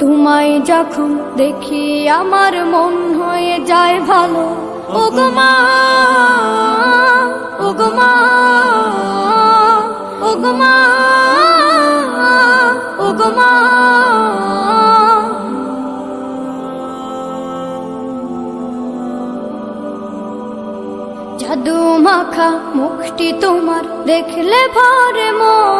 তোমায় যখন দেখি আমার মন হয়ে যায় ভালো। ও গো মা, ও গো মা, ও গো মা, ও গো মা। জাদু মাখা মুখটি তোমার দেখলে ভরে মন।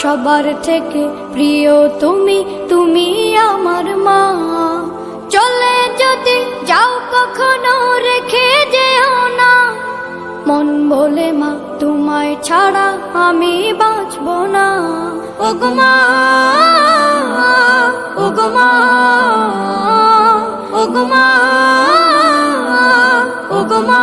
সবার থেকে প্রিয় তুমি তুমি আমার মা। চলে যদি যাও কখনো রেখে যেও না। মন বলে মা, তোমায় ছাড়া আমি বাঁচব না। ওগমা ওগমা ওগমা ও গো মা ও গো মা ও গো মা।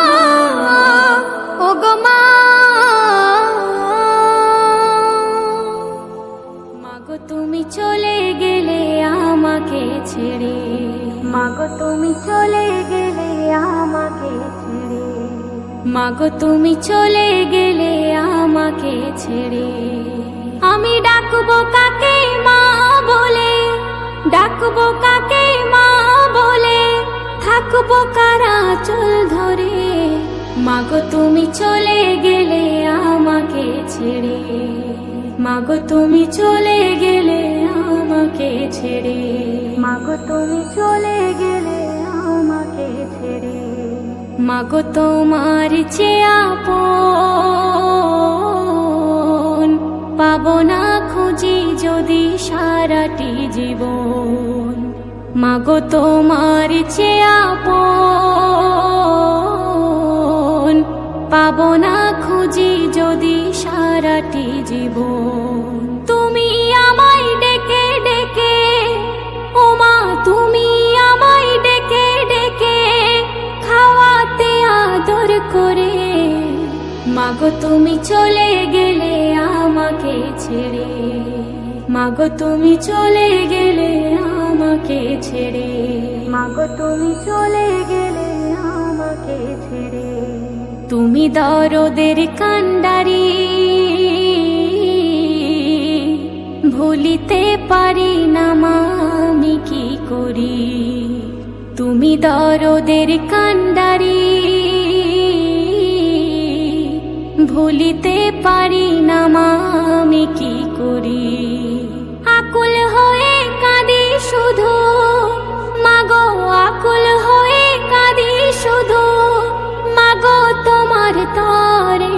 ছেড়ে। মাগো, তুমি চলে গেলে আমাকে ছেড়ে। মাগো, তুমি চলে গেলে আমাকে ছেড়ে। আমি ডাকবো কাকে মা বলে? ডাকবো কাকে মা বলে? থাকব কারা চল ধরে? মাগো, তুমি চলে গেলে আমাকে ছেড়ে। মাগো, তুমি চলে গেলে আমাকে ছেড়ে। মাগো, তুমি চলে গেলে আমাকে ছেড়ে। মাগো, তোমার আপন, পাবো না খুঁজি যদি সারাটি জীবন। মাগো, তোমার আপন, পাবো না খুঁজি যদি সারাটি জীবন। মাগো, তুমি চলে গেলে আমাকে ছেড়ে। মাগো, তুমি চলে গেলে আমাকে ছেড়ে। মাগো, তুমি চলে গেলে আমাকে ছেড়ে। তুমি দরদের কান্ডারি ভুলিতে পারি না আমি কি করি? তুমি দরদের কান্ডারি ভুলিতে পারি না মা, আমি কি করি? আকুল হয়ে কাঁদি শুধু, মাগো আকুল হয়ে কাঁদি শুধু, মাগো তোমার তরে।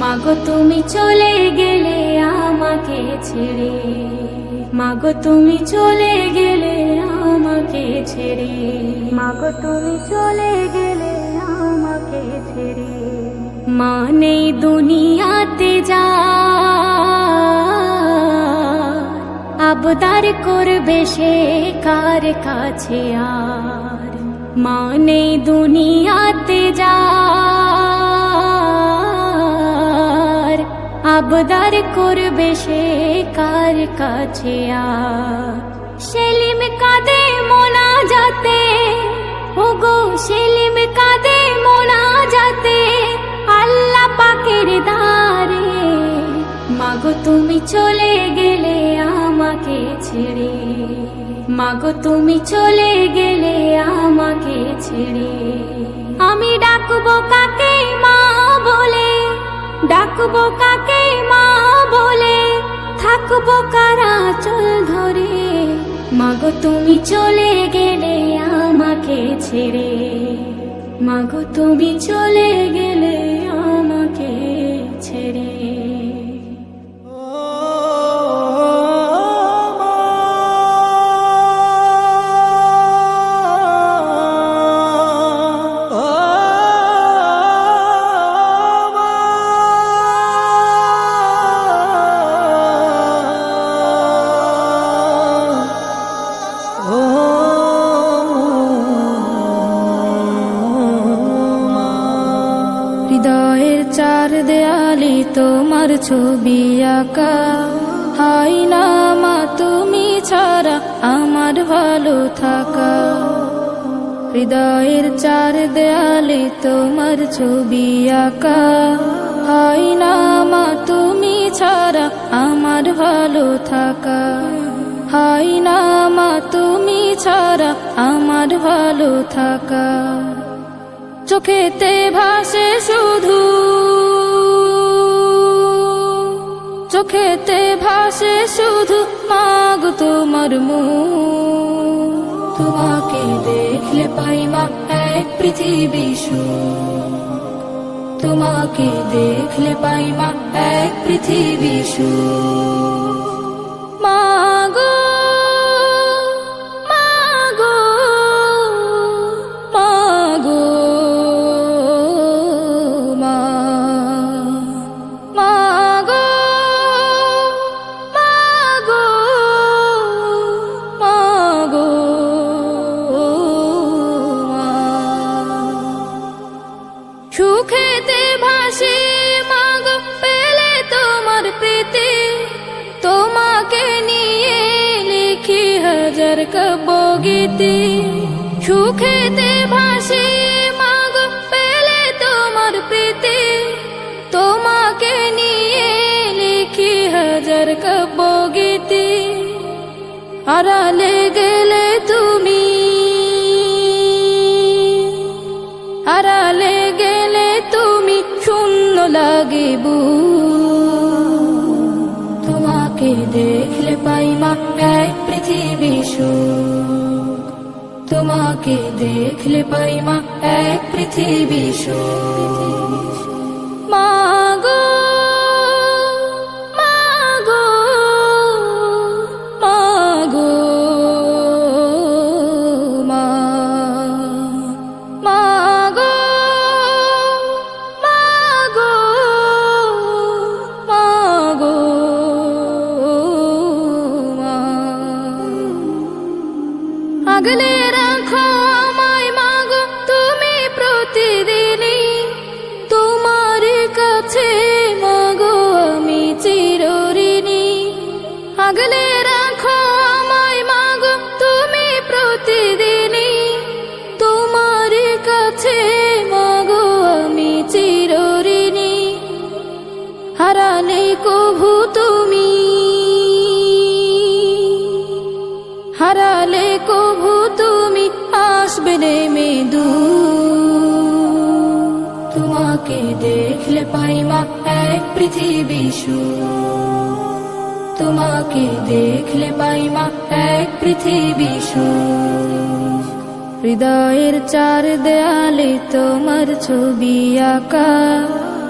মাগো তুমি চলে গেলে আমাকে ছেড়ে, মাগো তুমি চলে গেলে আমাকে ছেড়ে, মাগো তুমি চলে গেলে আমাকে ছেড়ে। মানে দুনিয়াতে যা আবদার করবে সে কার কাছে আর মানে দুনিয়াতে যা আবদার করবে সে কার কাছে আর সেলিম কাদে মোনা যাতে ওগো সেলিম কাদে পাকের দারে মাগো, তুমি চলে গেলে আমাকে ছেড়ে। মাগো, তুমি চলে গেলে আমাকে ছেড়ে। আমি ডাকবো কাকে মা বলে? ডাকবো কাকে মা বলে? থাকব কারা চল ধরে? মাগো, তুমি চলে গেলে আমাকে ছেড়ে। মাগো, তুমি চলে গেলে আমাকে ছবি আঁকা না মা, তুমি ছাড়া আমার ভালো থাকা। হৃদয়ের চার দেয়ালি তোমার ছবি আঁকা না মা, তুমি ছাড়া আমার ভালো থাকা। না মা, তুমি ছাড়া আমার ভালো থাকা। চোখেতে ভাসে শুধু চোখেতে ভাসে শুধু মাগ তোমার মু তোমাকে দেখলে পাই মা এক পৃথিবী তোমাকে দেখলে পাই মা এক পৃথিবী সুখ। কবগীতি সুখেতে ভাসি, মাগ পেলে তোমার প্রীতি। তোমাকে নিয়ে লিখি হাজার কবগীতি আড়ালে গেলে তুমি, আড়ালে গেলে তুমি শূন্য লাগে বুক। তোমাকে দেখলে পাই মা এক পৃথিবী সুখ। তোমাকে দেখলে পাই মা এক পৃথিবী পাই মা এক পৃথিবী তোমাকে দেখলে পাই মা এক পৃথিবী হৃদয়ের চার দেয়ালে তোমার ছবি আঁকা।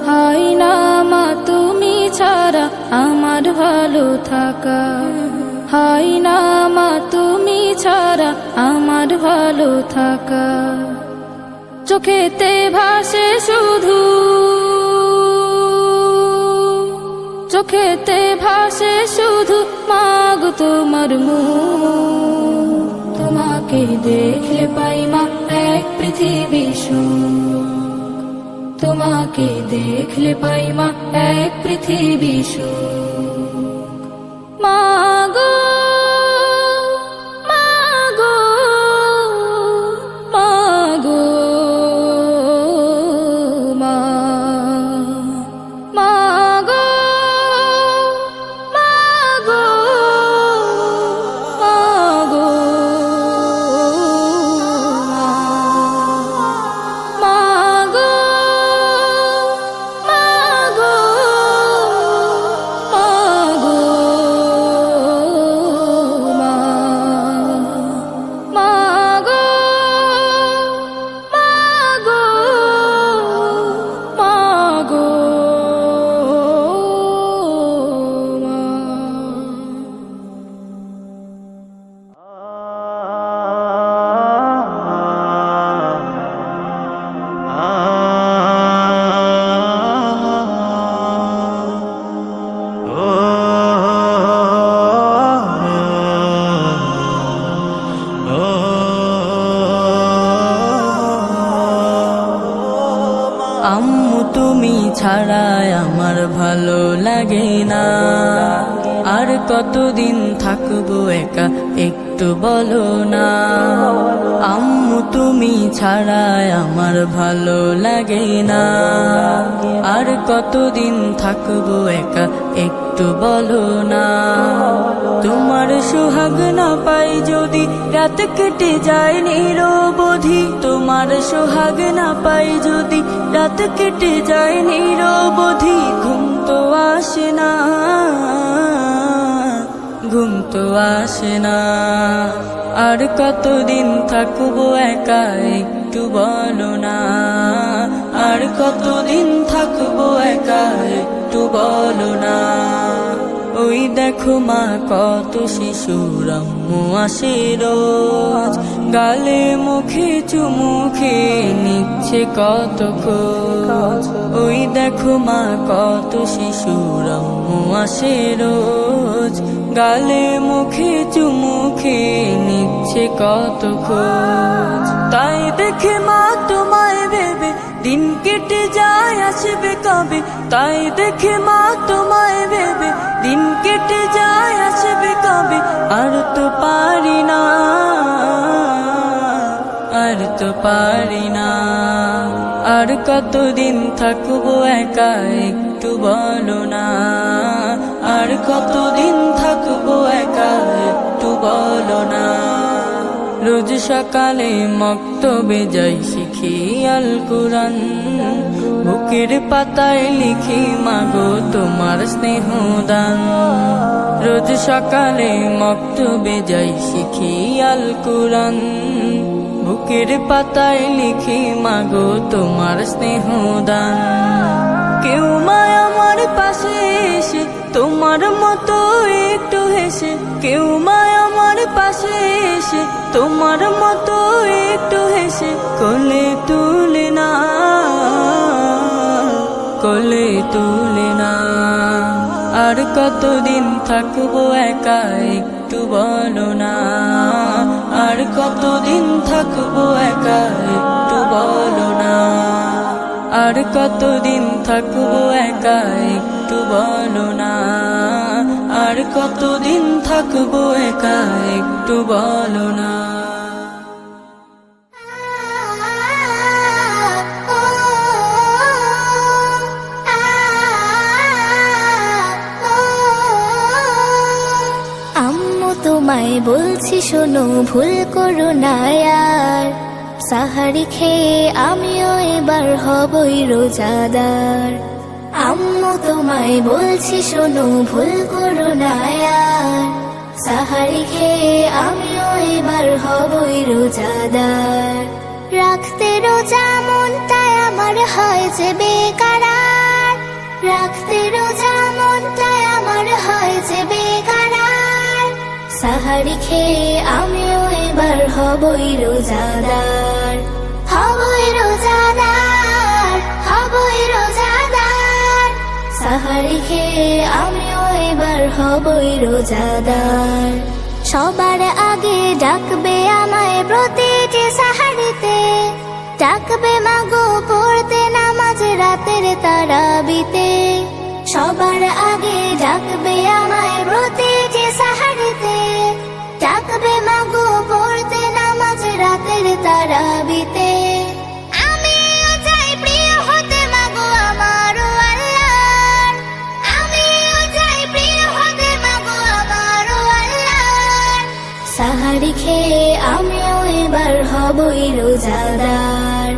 হাই না মা, তুমি ছাড়া আমার ভালো থাকা। হাই না মা, তুমি ছাড়া আমার ভালো থাকা। চোখেতে ভাসে শুধু চোখেতে ভাসে শুধু মাগ তোমার মু তোমাকে দেখলে পাই মা এক পৃথিবী তোমাকে দেখলে পাই মা এক পৃথিবী মাগো কতদিন থাকব একা? একটু বলো না। আম্মু, তুমি ছাড়াই আমার ভালো লাগে না। আর কতদিন থাকব একা? একটু বলো না। তোমার সোহাগ না পাই যদি রাত কেটে যায় নিরবধি। তোমার সোহাগ না পাই যদি রাত কেটে যায় নিরবধি। ঘুম তো আসে না। ঘুম তো আসে না। আর কতদিন থাকব একা একটু বলো না। আর কতদিন থাকব একা একটু বলো না। ওই দেখো মা কত শিশুর আম্মু রোজ। গালে মুখে চুমুখে নিচ্ছে কত খোঁজ। ওই দেখো মা কত শিশুর আম্মু রোজ। গালে মুখে চুমুখে নিচ্ছে কত খোঁজ। তাই দেখে মা ভেবে দিন কেটে যায়, আসবে কবে? তাই দেখে মা তোমায় ভেবে, দিন কেটে যায়, আসবে কবে? আর তো পারি না, আর তো পারি না। আর কতদিন থাকব একা, একটু বলো না। আর কতদিন থাকব একা, একটু বলো না। রোজ সকালে মক্তবে যাই শিখি আল কোরআন। বুকের পাতায় লিখি, মাগো তোমার স্নেহ দান। রোজ সকালে মক্তবে যাই শিখি আল কোরআন। বুকের পাতায় লিখি, মাগো তোমার স্নেহ দান। কেউ মায় আমার পাশে এসে তোমার মতো একটু হেসে, কেউ মায় আমার পাশে এসে, তোমার মতো একটু হেসে, কোলে তুলে না, কোলে তুলে না। আর কতদিন থাকব একা একটু বলো না। আর কতদিন থাকব একা একটু বলো না। আর কতদিন থাকব একা একটু বলো না, আর কতদিন থাকব একা একটু বলো না। তোমায় বলছি শোনো, ভুল করো না আর। সাহারি খেয়ে আমিও এবার হবই রোজাদার। তোমায় বলছি, শোনো, ভুল করো সাহারি খেয়ে আমিও এবার হবই রোজাদার। রাখতে রোজা মনটাই আমার হয় যে বেকারার। রাখতে রোজা মনটাই আমার হয় যে বেকারার। সাহারি খেয়ে আমিও এবার হবই রোজাদার। হবই রোজাদার। সাহারি খেয়ে আমিও এবার হবই রোজাদার। সবার আগে ডাকবে আমায় প্রতিটি সাহারিতে। ডাকবে, মাগো, পড়তে নামাজ রাতের তারাবিতে। সবার আগে ডাকবে আমায় প্রতিটি সাহারিতে। ডাকবে, মাগো, পড়তে নামাজ রাতের তারাবিতে। খেয়ে আমিও এবার হবই রোজাদার।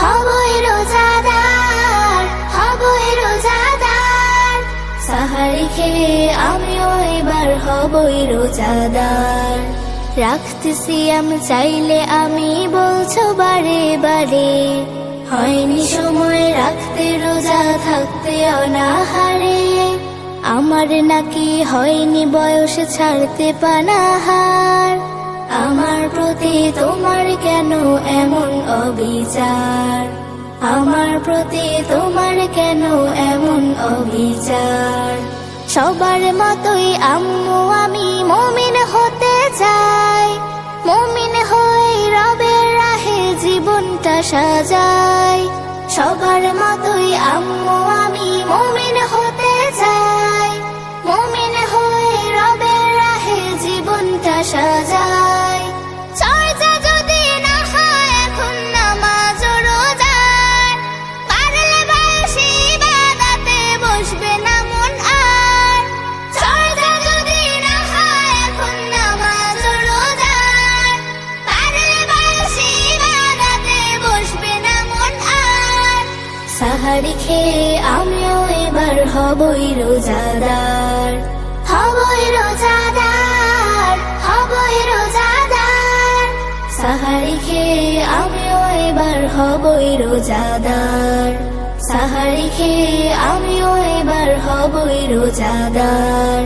হবই রোজাদার হবই রোজাদার। সাহারি খেয়ে আমিও এবার হবই রোজাদার। রাখতেছি আমি চাইলে আমি বলছো বারে বারে। হয়নি সময় রাখতে, রোজা থাকতে অনাহারে। আমার নাকি হয়নি বয়স ছাড়তে পানাহার। আমার প্রতি তোমার কেন এমন অবিচার? আমার প্রতি তোমার কেন এমন অবিচার? সবার মতোই আম্মু, আমি মমিন হতে চাই। মমিন হয়ে রবের রাহে জীবনটা সাজাই। সবার মতোই আম্মু, আমি মমিন হতে চাই। মমিন হয়ে রবের রাহে জীবনটা সাজাই। সাহারি খেয়ে আমিও এবার হবই রোজাদার। হবই রোজাদার হবই রোজাদার। সাহারি খেয়ে আমিও এবার হবই রোজাদার। সাহারি খেয়ে আমিও এবার হবই রোজাদার।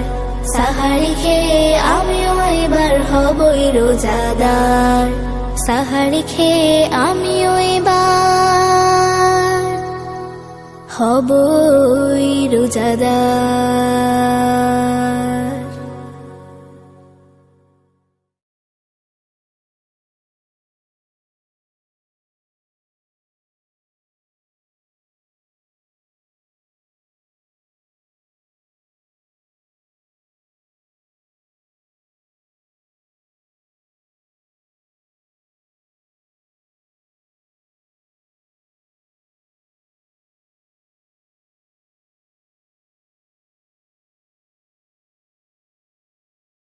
সাহারি খেয়ে আমিও এবার হবই রোজাদার। সাহারি খেয়ে আমিও এবার হবই রোজাদার।